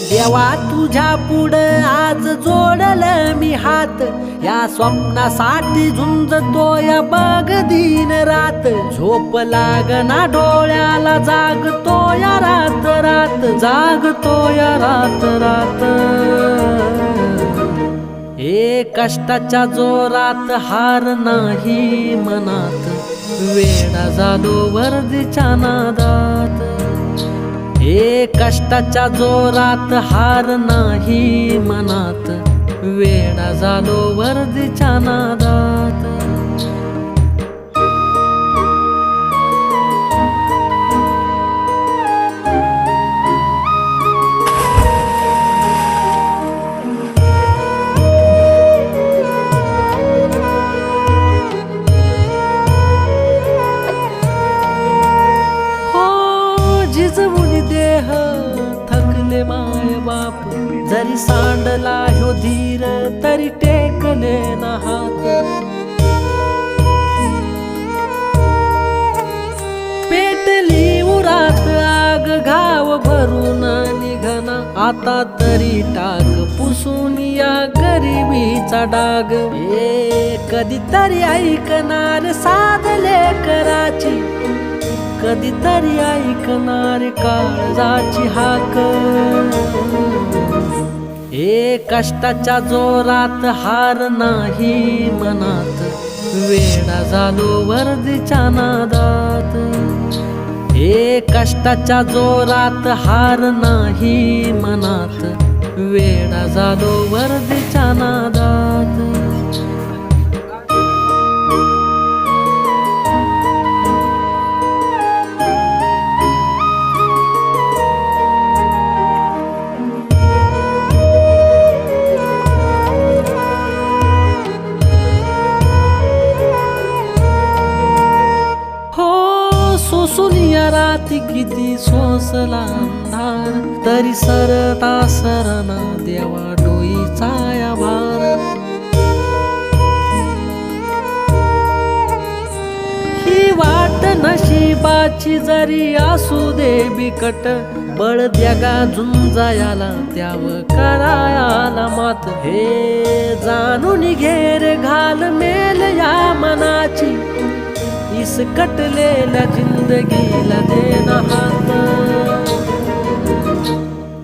देवा तुझ्या पुढं आज जोडल मी हात. या स्वप्नासाठी झुंजतो या बघ दिन रात. झोप लागना डोळ्याला जागतो या रात रात जागतो या रात रात. ए कष्टाच्या जोरात हार नाही मनात. वेडा जादो वर्दीच्या नादात ए कष्टाच्या जोरात हार नाही मनात. वेडा झालो वर्दीच्या नादात. शिजवून देह थकले माय बाप. जरी सांडला ह्यो धीर तरी टेकले ना हात. पेटली उरात आग घाव भरून निघना. आता तरी टाक पुसून या गरिबीचा डाग. ए कधीतरी ऐकणार साधले कराची कधीतरी ऐकणार काळजाची हाक. ए कष्टाच्या जोरात हार नाही मनात वेडा झालो वर्दीच्या नादात. ए कष्टाच्या जोरात हार नाही मनात वेडा झालो वर्दीच्या नादात. सोसून या राती किती सोसला अंधार तरी सरता सरना देवा डोईचा या भार ही वाट नशिबाची जरी असू दे बिकट बळ द्यागा झुंजायाला त्याव करायाला मात. हे जाणून घेर घाल मेल या मना कटलेल्या जिंदगीला देना हात.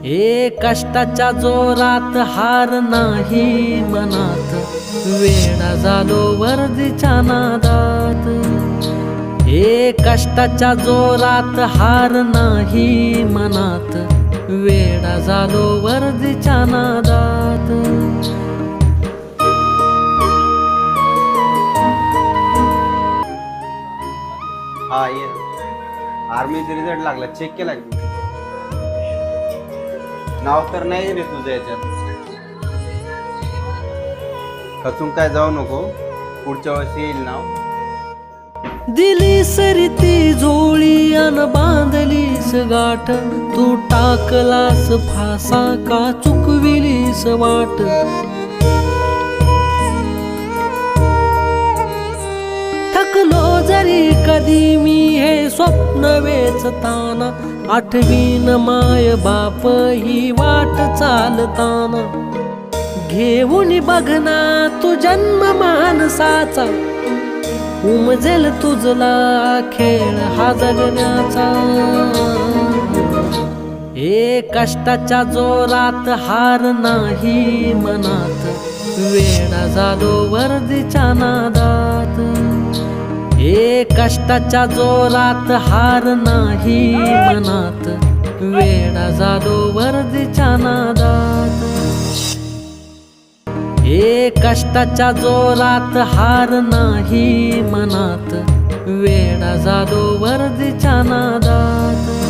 ए कष्टाच्या जोरात हार नाही मनात. वेडा झालो वर्दीच्या नादात. ए कष्टाच्या जोरात हार नाही मनात. वेडा झालो वर्दीच्या नादात. हा ये. आर्मीचा रिझल्ट लागला. चेक केला की. नाव तर नाही रे तुझं याच्यात. खचून काय जाऊ नको. पुढच्या वर्षी येईल नाव. दिली सरी ती झोळी अन बांधलीस गाठ. तू टाकलास फासा का चुकविलीस वाट. कधी मी हे स्वप्न वेचताना आठवीन माय बाप ही वाट चालताना. घेऊन बघना तू जन्म माणसाचा उमजेल तुझला खेळ हा जगण्याचा ए कष्टाच्या जोरात हार नाही मनात वेडा झालो वर्दीच्या नादा हे कष्टाच्या जोरात हार नाही मनात. वेडा झालो वर्दीच्या नादात. हे कष्टाच्या जोरात हार नाही मनात. वेडा झालो वर्दीच्या नादात.